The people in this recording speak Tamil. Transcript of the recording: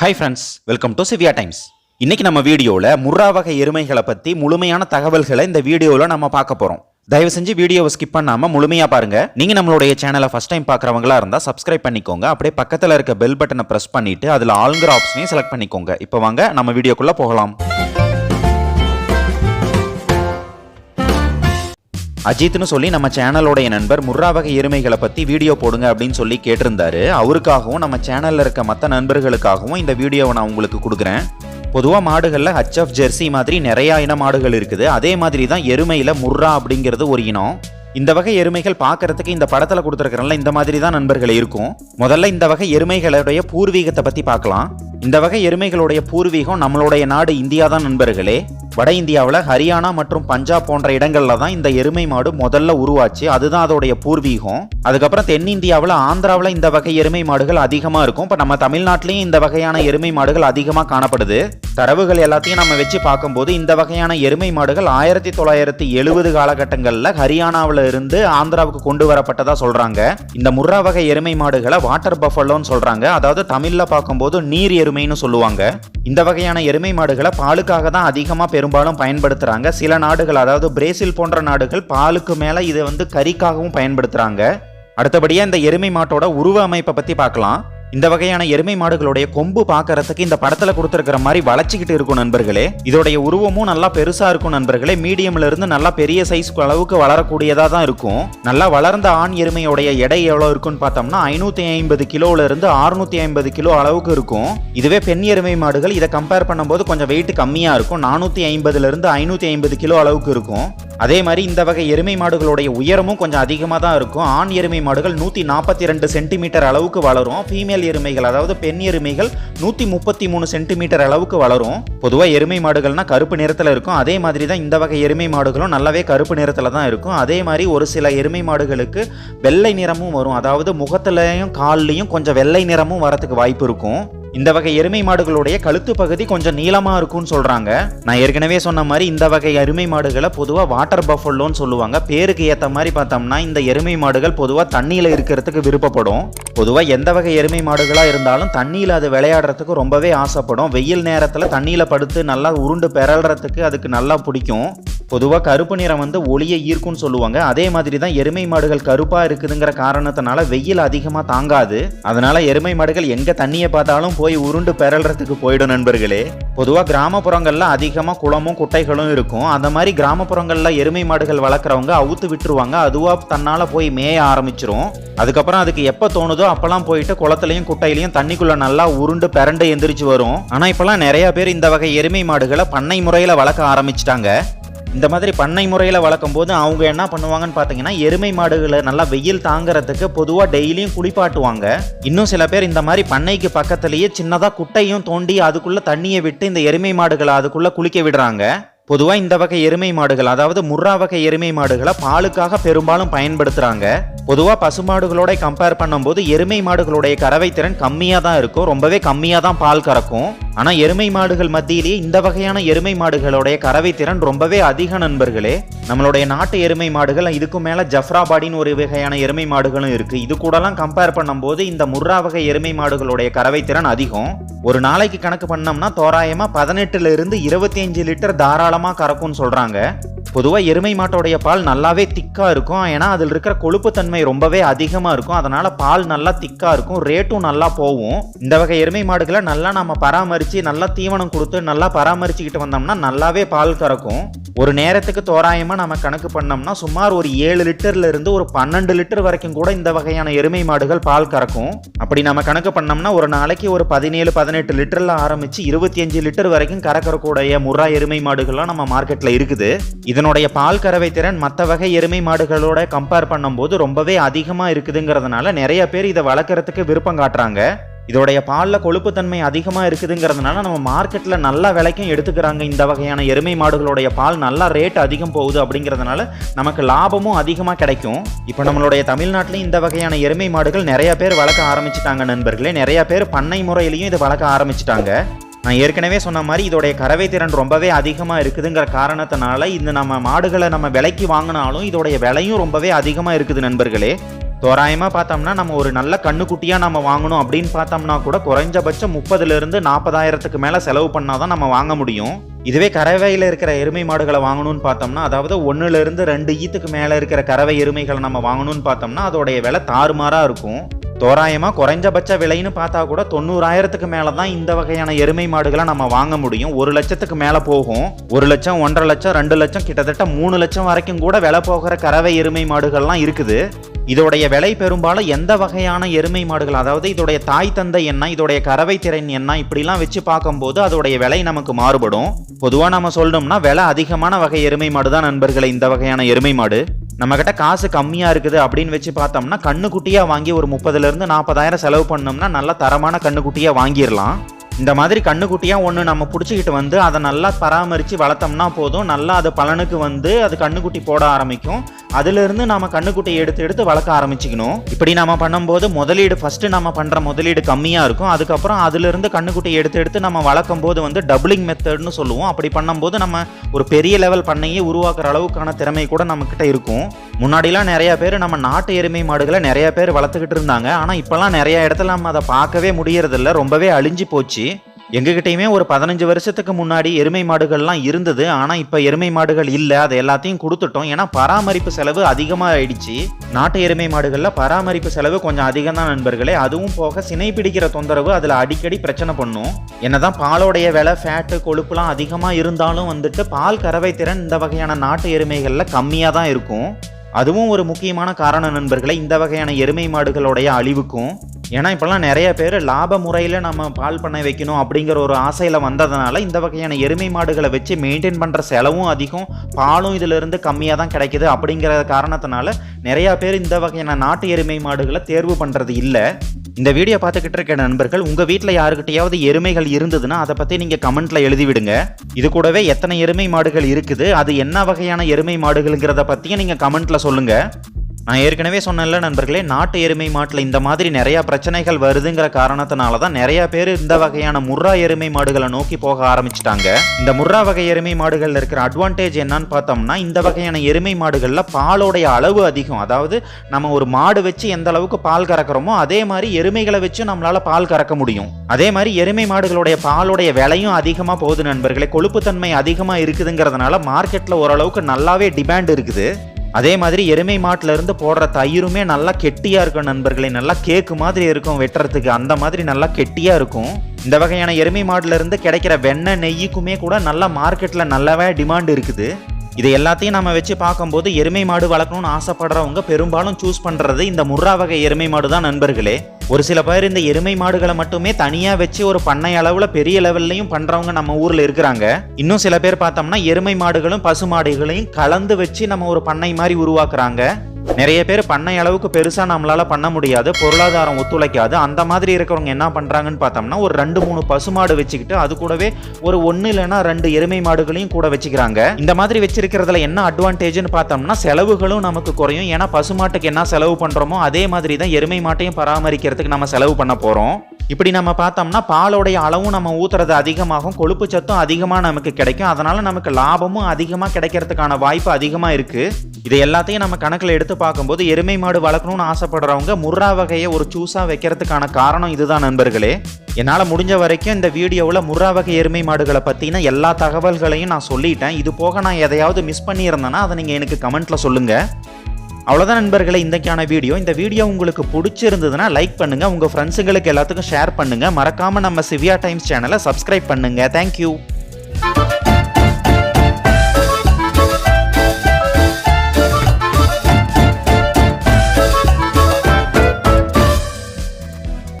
Hi friends welcome to Siviya times இன்னைக்கு நம்ம வீடியோவில் முர்ரா வகை எருமைகளை பற்றி முழுமையான தகவல்களை இந்த வீடியோவில் நம்ம பார்க்க போகிறோம் தயவு செஞ்சு வீடியோவை ஸ்கிப் பண்ணாமல் முழுமையாக பாருங்கள் நீங்கள் நம்மளுடைய சேனலை ஃபஸ்ட் டைம் பார்க்குறவங்களா இருந்தால் சப்ஸ்கிரைப் பண்ணிக்கோங்க. அப்படியே பக்கத்தில் இருக்க பெல் பட்டனை ப்ரெஸ் பண்ணிட்டு அதில் ஆளுங்கிற ஆப்ஷனையும் செலக்ட் பண்ணிக்கோங்க. இப்போ வாங்க நம்ம வீடியோக்குள்ளே போகலாம். அஜித்னு சொல்லி நம்ம சேனலோடைய நண்பர் முர்ரா வகை எருமைகளை பற்றி வீடியோ போடுங்க அப்படின்னு சொல்லி கேட்டிருந்தாரு. அவருக்காகவும் நம்ம சேனலில் இருக்க மற்ற நண்பர்களுக்காகவும் இந்த வீடியோவை நான் உங்களுக்கு கொடுக்குறேன். பொதுவாக மாடுகளில் ஹச்எஃப் ஜெர்சி மாதிரி நிறையா இன மாடுகள் இருக்குது. அதே மாதிரி தான் எருமையில் முர்ரா அப்படிங்கிறது ஒரு இனம். இந்த வகை எருமைகள் பார்க்கறதுக்கு இந்த படத்தில் கொடுத்துருக்கிறனால இந்த மாதிரி தான் நண்பர்கள் இருக்கும். முதல்ல இந்த வகை எருமைகளுடைய பூர்வீகத்தை பற்றி பார்க்கலாம். இந்த வகை எருமைகளுடைய பூர்வீகம் நம்மளுடைய நாடு இந்தியா தான் நண்பர்களே. வட இந்தியாவில் ஹரியானா மற்றும் பஞ்சாப் போன்ற இடங்கள்ல தான் இந்த எருமை மாடு முதல்ல உருவாச்சு. அதுதான் அதோடைய பூர்வீகம். அதுக்கப்புறம் தென்னிந்தியாவில் ஆந்திராவில் இந்த வகை எருமை மாடுகள் அதிகமாக இருக்கும். இப்போ நம்ம தமிழ்நாட்டிலையும் இந்த வகையான எருமை மாடுகள் அதிகமாக காணப்படுது. தரவுகள் எல்லாத்தையும் நம்ம வச்சு பார்க்கும்போது இந்த வகையான எருமை மாடுகள் ஆயிரத்தி தொள்ளாயிரத்தி எழுபது காலகட்டங்களில் ஹரியானாவில் இருந்து ஆந்திராவுக்கு கொண்டு வரப்பட்டதாக சொல்கிறாங்க இந்த முர்ரா வகை எருமை மாடுகளை வாட்டர் பஃபல்லோன்னு சொல்றாங்க. அதாவது தமிழில் பார்க்கும்போது நீர் எரு எருமைன்னு சொல்லுவாங்க. இந்த வகையான எருமை மாடுகளை பாலுக்காக தான் அதிகமாக பெரும்பாலும் பயன்படுத்துறாங்க. சில நாடுகள் அதாவது பிரேசில் போன்ற நாடுகள் பாலுக்கு மேலே இதை வந்து கறிக்காகவும் பயன்படுத்துறாங்க. அடுத்தபடியாக இந்த எருமை மாட்டோட உருவ அமைப்பை பற்றி பார்க்கலாம். இந்த வகையான எருமை மாடுகளுடைய கொம்பு பார்க்கறதுக்கு இந்த படத்துல கொடுத்துருக்கிற மாதிரி வளைச்சிக்கிட்டு இருக்கும் நண்பர்களே. இதோடைய உருவமும் நல்லா பெருசா இருக்கும் நண்பர்களே. மீடியம்ல இருந்து நல்லா பெரிய சைஸ் அளவுக்கு வளரக்கூடியதா தான் இருக்கும். நல்லா வளர்ந்த ஆண் எருமையோடைய எடை எவ்வளவு இருக்குன்னு பார்த்தோம்னா ஐநூத்தி ஐம்பது கிலோல இருந்து அறுநூத்தி ஐம்பது கிலோ அளவுக்கு இருக்கும். இதுவே பெண் எருமை மாடுகள். இதை கம்பேர் பண்ணும்போது கொஞ்சம் வெயிட் கம்மியா இருக்கும். நானூத்தி ஐம்பதுல இருந்து ஐநூத்தி ஐம்பது கிலோ அளவுக்கு இருக்கும். அதே மாதிரி இந்த வகை எருமை மாடுகளுடைய உயரமும் கொஞ்சம் அதிகமாக தான் இருக்கும். ஆண் எருமை மாடுகள் நூற்றி நாற்பத்தி ரெண்டு சென்டிமீட்டர் அளவுக்கு வளரும். ஃபீமேல் எருமைகள் அதாவது பெண் எருமைகள் நூற்றி முப்பத்தி மூணு சென்டிமீட்டர் அளவுக்கு வளரும். பொதுவாக எருமை மாடுகள்னா கருப்பு நிறத்தில் இருக்கும். அதே மாதிரி தான் இந்த வகை எருமை மாடுகளும் நல்லாவே கருப்பு நிறத்தில் தான் இருக்கும். அதே மாதிரி ஒரு சில எருமை மாடுகளுக்கு வெள்ளை நிறமும் வரும். அதாவது முகத்துலையும் கால்லையும் கொஞ்சம் வெள்ளை நிறமும் வரத்துக்கு வாய்ப்பு இருக்கும். இந்த வகை எருமை மாடுகளுடைய கழுத்து பகுதி கொஞ்சம் நீளமா இருக்கும்னு சொல்றாங்க. நான் ஏற்கனவே சொன்ன மாதிரி இந்த வகை எருமை மாடுகளை பொதுவா வாட்டர் பஃபல்லோன்னு சொல்லுவாங்க. பேருக்கு ஏத்த மாதிரி பார்த்தோம்னா இந்த எருமை மாடுகள் பொதுவா தண்ணியில இருக்கிறதுக்கு விருப்பப்படும். பொதுவா எந்த வகை எருமை மாடுகளா இருந்தாலும் தண்ணியில அது விளையாடுறதுக்கு ரொம்பவே ஆசைப்படும். வெயில் நேரத்துல தண்ணியில படுத்து நல்லா உருண்டு பெறல்றதுக்கு அதுக்கு நல்லா பிடிக்கும். பொதுவாக கருப்பு நிறம் வந்து ஒளியை ஈர்க்கும்னு சொல்லுவாங்க. அதே மாதிரி தான் எருமை மாடுகள் கருப்பாக இருக்குதுங்கிற காரணத்தினால வெயில் அதிகமாக தாங்காது. அதனால எருமை மாடுகள் எங்கே தண்ணியை பார்த்தாலும் போய் உருண்டு பெறல்றதுக்கு போயிடும் நண்பர்களே. பொதுவாக கிராமப்புறங்களில் அதிகமாக குளமும் குட்டைகளும் இருக்கும். அந்த மாதிரி கிராமப்புறங்களில் எருமை மாடுகள் வளர்க்குறவங்க அவுத்து விட்டுருவாங்க. அதுவாக தன்னால் போய் மேய ஆரம்பிச்சிரும். அதுக்கப்புறம் அதுக்கு எப்போ தோணுதோ அப்போல்லாம் போயிட்டு குளத்துலையும் குட்டையிலையும் தண்ணிக்குள்ளே நல்லா உருண்டு பெரண்டு எந்திரிச்சு வரும். ஆனால் இப்போல்லாம் நிறையா பேர் இந்த வகை எருமை மாடுகளை பண்ணை முறையில் வளர்க்க ஆரம்பிச்சிட்டாங்க. இந்த மாதிரி பண்ணை முறையில் வளர்க்கும் போது அவங்க என்ன பண்ணுவாங்கன்னு பார்த்தீங்கன்னா எருமை மாடுகளை நல்லா வெயில் தாங்கிறதுக்கு பொதுவாக டெய்லியும் குளிப்பாட்டுவாங்க. இன்னும் சில பேர் இந்த மாதிரி பண்ணைக்கு பக்கத்துலேயே சின்னதாக குட்டையும் தோண்டி அதுக்குள்ளே தண்ணியை விட்டு இந்த எருமை மாடுகளை அதுக்குள்ளே குளிக்க விடுறாங்க. பொதுவாக இந்த வகை எருமை மாடுகள் அதாவது முர்ரா வகை எருமை மாடுகளை பாலுக்காக பெரும்பாலும் பயன்படுத்துகிறாங்க பொதுவாக பசுமாடுகளோட கம்பேர் பண்ணும்போது எருமை மாடுகளுடைய கறவை திறன் கம்மியாக தான் இருக்கும் ரொம்பவே கம்மியாக தான் பால் கறக்கும். ஆனால் எருமை மாடுகள் மத்தியிலேயே இந்த வகையான எருமை மாடுகளுடைய கறவை திறன் ரொம்பவே அதிக நண்பர்களே. நம்மளுடைய நாட்டு எருமை மாடுகள் இதுக்கு மேலே ஜஃப்ராபாடின்னு ஒரு வகையான எருமை மாடுகளும் இருக்குது இது கூடலாம் கம்பேர் பண்ணும்போது இந்த முர்ரா வகை எருமை மாடுகளுடைய கறவை திறன் அதிகம். ஒரு நாளைக்கு கணக்கு பண்ணோம்னா தோராயமாக பதினெட்டுலேருந்து இருபத்தி அஞ்சு லிட்டர் தாராளமாக கறக்கும்னு சொல்கிறாங்க பொதுவாக எருமை மாட்டோடைய பால் நல்லாவே திக்காக இருக்கும். ஏன்னா அதில் இருக்கிற கொழுப்புத்தன்மை ரொம்பவே அதிகமாக இருக்கும். அதனால் பால் நல்லா திக்காக இருக்கும். ரேட்டும் நல்லா போகும். இந்த வகை எருமை மாடுகளை நல்லா நம்ம பராமரித்து நல்லா தீவனம் கொடுத்து நல்லா பராமரிச்சுக்கிட்டு வந்தோம்னா நல்லாவே பால் கறக்கும். ஒரு நேரத்துக்கு தோராயமாக நம்ம கணக்கு பண்ணோம்னா சுமார் ஒரு ஏழு லிட்டர்லேருந்து ஒரு பன்னெண்டு லிட்டர் வரைக்கும் கூட இந்த வகையான எருமை மாடுகள் பால் கறக்கும். அப்படி நம்ம கணக்கு பண்ணோம்னா ஒரு நாளைக்கு ஒரு பதினேழு பதினெட்டு லிட்டரில் ஆரம்பித்து இருபத்தி அஞ்சு லிட்டர் வரைக்கும் கறக்கறக்கூடிய முறா எருமை மாடுகள்லாம் நம்ம மார்க்கெட்டில் இருக்குது. இதனுடைய பால் கறவை திறன் மற்ற வகை எருமை மாடுகளோட கம்பேர் பண்ணும்போது ரொம்பவே அதிகமாக இருக்குதுங்கிறதுனால நிறைய பேர் இதை வளர்க்குறதுக்கு விருப்பம் காட்டுறாங்க. இதோடைய பாலில் கொழுப்புத்தன்மை அதிகமாக இருக்குதுங்கிறதுனால நம்ம மார்க்கெட்டில் நல்ல விலைக்கும் எடுத்துக்கிறாங்க. இந்த வகையான எருமை மாடுகளுடைய பால் நல்லா ரேட் அதிகம் போகுது அப்படிங்கிறதுனால நமக்கு லாபமும் அதிகமாக கிடைக்கும். இப்போ நம்மளுடைய தமிழ்நாட்டிலையும் இந்த வகையான எருமை மாடுகள் நிறைய பேர் வளர்க்க ஆரம்பிச்சிட்டாங்க நண்பர்களே. நிறைய பேர் பண்ணை முறையிலையும் இதை வளர்க்க ஆரம்பிச்சிட்டாங்க. நான் ஏற்கனவே சொன்ன மாதிரி இதோடைய கறவை திறன் ரொம்பவே அதிகமாக இருக்குதுங்கிற காரணத்தினால இந்த நம்ம மாடுகளை நம்ம விலைக்கு வாங்கினாலும் இதோடைய விலையும் ரொம்பவே அதிகமாக இருக்குது நண்பர்களே. தோராயமாக பார்த்தோம்னா நம்ம ஒரு நல்ல கண்ணுக்குட்டியாக நம்ம வாங்கணும் அப்படின்னு பார்த்தோம்னா கூட குறைஞ்சபட்சம் முப்பதுலேருந்து நாற்பதாயிரத்துக்கு மேலே செலவு பண்ணால் தான் நம்ம வாங்க முடியும். இதுவே கறவையில் இருக்கிற எருமை மாடுகளை வாங்கணும்னு பார்த்தோம்னா அதாவது ஒன்றுலேருந்து ரெண்டு ஈத்துக்கு மேலே இருக்கிற கறவை எருமைகளை நம்ம வாங்கணும்னு பார்த்தோம்னா அதோடைய விலை தாறுமாறாக இருக்கும். தோராயமாக குறைஞ்சபட்ச விலைன்னு பார்த்தா கூட தொண்ணூறாயிரத்துக்கு மேலே தான் இந்த வகையான எருமை மாடுகளை நம்ம வாங்க முடியும். ஒரு லட்சத்துக்கு மேலே போகும். ஒரு லட்சம் ஒன்றரை லட்சம் ரெண்டு லட்சம் கிட்டத்தட்ட மூணு லட்சம் வரைக்கும் கூட விலை போகிற கறவை எருமை மாடுகள்லாம் இருக்குது. இதோடைய விலை பெரும்பாலும் எந்த வகையான எருமை மாடுகள்? அதாவது இதோடைய தாய் தந்தை என்ன இதோடைய கறவை திறன் என்ன இப்படிலாம் வச்சு பார்க்கும்போது அதோடைய விலை நமக்கு மாறுபடும். பொதுவாக நம்ம சொல்லணும்னா விலை அதிகமான வகை எருமை மாடு தான் நண்பர்களே இந்த வகையான எருமை மாடு. நம்ம கிட்ட காசு கம்மியா இருக்குது அப்படின்னு வச்சு பார்த்தோம்னா கண்ணுக்குட்டியா வாங்கி ஒரு முப்பதுல இருந்து நாற்பதாயிரம் செலவு பண்ணோம்னா நல்ல தரமான கண்ணுக்குட்டியா வாங்கிடலாம். இந்த மாதிரி கண்ணுக்குட்டியா ஒன்று நம்ம பிடிச்சிக்கிட்டு வந்து அதை நல்லா பராமரித்து வளர்த்தோம்னா போதும். நல்லா அது பலனுக்கு வந்து அது கண்ணுக்குட்டி போட ஆரம்பிக்கும். அதிலிருந்து நாம கண்ணுக்குட்டியை எடுத்து எடுத்து வளர்க்க ஆரம்பிச்சுக்கணும். இப்படி நம்ம பண்ணும்போது முதலீடு ஃபர்ஸ்ட் நம்ம பண்ற முதலீடு கம்மியா இருக்கும். அதுக்கப்புறம் அதிலிருந்து கண்ணுக்குட்டியை எடுத்து எடுத்து நம்ம வளர்க்கும் போது வந்து டபுளிங் மெத்தட்னு சொல்லுவோம். அப்படி பண்ணும்போது நம்ம ஒரு பெரிய லெவல் பண்ணையே உருவாக்குற அளவுக்கான திறமை கூட நம்ம கிட்ட இருக்கும். முன்னாடிலாம் நிறைய பேர் நம்ம நாட்டு எருமை மாடுகளை நிறைய பேர் வளர்த்துக்கிட்டு இருந்தாங்க. ஆனால் இப்போல்லாம் நிறைய இடத்துல நம்ம அதை பார்க்கவே முடியறதில்ல. ரொம்பவே அழிஞ்சு போச்சு. எங்ககிட்டயுமே ஒரு பதினஞ்சு வருஷத்துக்கு முன்னாடி எருமை மாடுகள்லாம் இருந்தது. ஆனால் இப்போ எருமை மாடுகள் இல்லை. அதை எல்லாத்தையும் கொடுத்துட்டோம். ஏன்னா பராமரிப்பு செலவு அதிகமாக ஆயிடுச்சு நாட்டு எருமை மாடுகளில் பராமரிப்பு செலவு கொஞ்சம் அதிகம் தான் நண்பர்களே. அதுவும் போக சினை பிடிக்கிற தொந்தரவு அதில் அடிக்கடி பிரச்சனை பண்ணும். என்னதான் பாலோடைய விலை ஃபேட்டு கொழுப்புலாம் அதிகமாக இருந்தாலும் வந்துட்டு பால் கறவை திறன் இந்த வகையான நாட்டு எருமைகளில் கம்மியாக தான் இருக்கும். அதுவும் ஒரு முக்கியமான காரணம் நண்பர்களே. இந்த வகையான எருமை மாடுகளுடைய அழிவுக்கும் ஏன்னா இப்போல்லாம் நிறைய பேர் லாப முறையில் நம்ம பால் பண்ணை வைக்கணும் அப்படிங்கிற ஒரு ஆசையில் வந்ததுனால இந்த வகையான எருமை மாடுகளை வச்சு மெயின்டைன் பண்ணுற செலவும் அதிகம் பாலும் இதிலிருந்து கம்மியாக தான் கிடைக்குது அப்படிங்கிற காரணத்தினால நிறையா பேர் இந்த வகையான நாட்டு எருமை மாடுகளை தேர்வு பண்ணுறது இல்லை. இந்த வீடியோ பார்த்துக்கிட்டு இருக்க நண்பர்கள் உங்கள் வீட்டில் யாருக்கிட்டையாவது எருமைகள் இருந்ததுன்னா அதை பற்றி நீங்கள் கமெண்ட்டில் எழுதிவிடுங்க. இது கூடவே எத்தனை எருமை மாடுகள் இருக்குது அது என்ன வகையான எருமை மாடுகள்ங்கிறத பற்றியும் நீங்கள் கமெண்ட்டில் சொல்லுங்கள் நான் ஏற்கனவே சொன்னேன்ல நண்பர்களே நாட்டு எருமை மாட்டில் இந்த மாதிரி நிறையா பிரச்சனைகள் வருதுங்கிற காரணத்தினால தான் நிறையா பேர் இந்த வகையான முர்ரா எருமை மாடுகளை நோக்கி போக ஆரம்பிச்சிட்டாங்க. இந்த முர்ரா வகை எருமை மாடுகளில் இருக்கிற அட்வான்டேஜ் என்னன்னு பார்த்தோம்னா இந்த வகையான எருமை மாடுகளில் பாலோடைய அளவு அதிகம். அதாவது நம்ம ஒரு மாடு வச்சு எந்த அளவுக்கு பால் கறக்கிறோமோ அதே மாதிரி எருமைகளை வச்சு நம்மளால் பால் கறக்க முடியும். அதே மாதிரி எருமை மாடுகளுடைய பாலுடைய விலையும் அதிகமாக போகுது நண்பர்களே. கொழுப்புத்தன்மை அதிகமாக இருக்குதுங்கிறதுனால மார்க்கெட்டில் ஓரளவுக்கு நல்லாவே டிமாண்ட் இருக்குது. அதே மாதிரி எருமை மாட்டுல இருந்து போடுற தயிருமே நல்லா கெட்டியாக இருக்கும் நண்பர்களே. நல்லா கேக்கு மாதிரி இருக்கும் வெட்டுறதுக்கு. அந்த மாதிரி நல்லா கெட்டியாக இருக்கும். இந்த வகையான எருமை மாட்டிலேருந்து கிடைக்கிற வெண்ணெய் நெய்யுக்குமே கூட நல்லா மார்க்கெட்டில் நல்லாவே டிமாண்ட் இருக்குது. இது எல்லாத்தையும் நம்ம வச்சு பார்க்கும்போது எருமை மாடு வளர்க்கணும்னு ஆசைப்படுறவங்க பெரும்பாலும் சூஸ் பண்ணுறது இந்த முர்ரா வகை எருமை மாடு தான் நண்பர்களே. ஒரு சில பேர் இந்த எருமை மாடுகளை மட்டுமே தனியாக வச்சு ஒரு பண்ணை அளவில் பெரிய லெவல்லையும் பண்ணுறவங்க நம்ம ஊரில் இருக்கிறாங்க. இன்னும் சில பேர் பார்த்தோம்னா எருமை மாடுகளும் பசு மாடுகளையும் கலந்து வச்சு நம்ம ஒரு பண்ணை மாதிரி உருவாக்குறாங்க. நிறைய பேர் பண்ணை அளவுக்கு பெருசாக நம்மளால் பண்ண முடியாது பொருளாதாரம் ஒத்துழைக்காது. அந்த மாதிரி இருக்கிறவங்க என்ன பண்ணுறாங்கன்னு பார்த்தோம்னா ஒரு ரெண்டு மூணு பசுமாடு வச்சுக்கிட்டு அது கூடவே ஒரு ஒன்று இல்லைன்னா ரெண்டு எருமை மாடுகளையும் கூட வச்சுக்கிறாங்க. இந்த மாதிரி வச்சிருக்கிறதுல என்ன அட்வான்டேஜ்னு பார்த்தோம்னா செலவுகளும் நமக்கு குறையும். ஏன்னா பசுமாட்டுக்கு என்ன செலவு பண்ணுறோமோ அதே மாதிரி தான் எருமை மாட்டையும் பராமரிக்கிறதுக்கு நம்ம செலவு பண்ண போகிறோம் இப்படி நம்ம பார்த்தோம்னா பாலோடைய அளவும் நம்ம ஊத்துறது அதிகமாகும் கொழுப்பு சத்தும் அதிகமாக நமக்கு கிடைக்கும். அதனால நமக்கு லாபமும் அதிகமாக கிடைக்கிறதுக்கான வாய்ப்பு அதிகமாக இருக்கு. இது எல்லாத்தையும் நம்ம கணக்கில் எடுத்து பார்க்கும்போது எருமை மாடு வளர்க்கணும்னு ஆசைப்படுறவங்க முர்ரா வகையை ஒரு சூஸாக வைக்கிறதுக்கான காரணம் இதுதான் நண்பர்களே. என்னால் முடிஞ்ச வரைக்கும் இந்த வீடியோவில் முர்ரா வகை எருமை மாடுகளை பற்றின எல்லா தகவல்களையும் நான் சொல்லிட்டேன். இது போக நான் எதையாவது மிஸ் பண்ணியிருந்தேன்னா அதை நீங்கள் எனக்கு கமெண்ட்டில் சொல்லுங்கள் அவ்வளோதான் நண்பர்களை இன்றைக்கான வீடியோ. இந்த வீடியோ உங்களுக்கு பிடிச்சிருந்ததுன்னா லைக் பண்ணுங்கள் உங்கள் ஃப்ரெண்ட்ஸுங்களுக்கு எல்லாத்துக்கும் ஷேர் பண்ணுங்கள் மறக்காமல் நம்ம சிவியா டைம்ஸ் சேனலை சப்ஸ்கிரைப் பண்ணுங்கள் தேங்க்யூ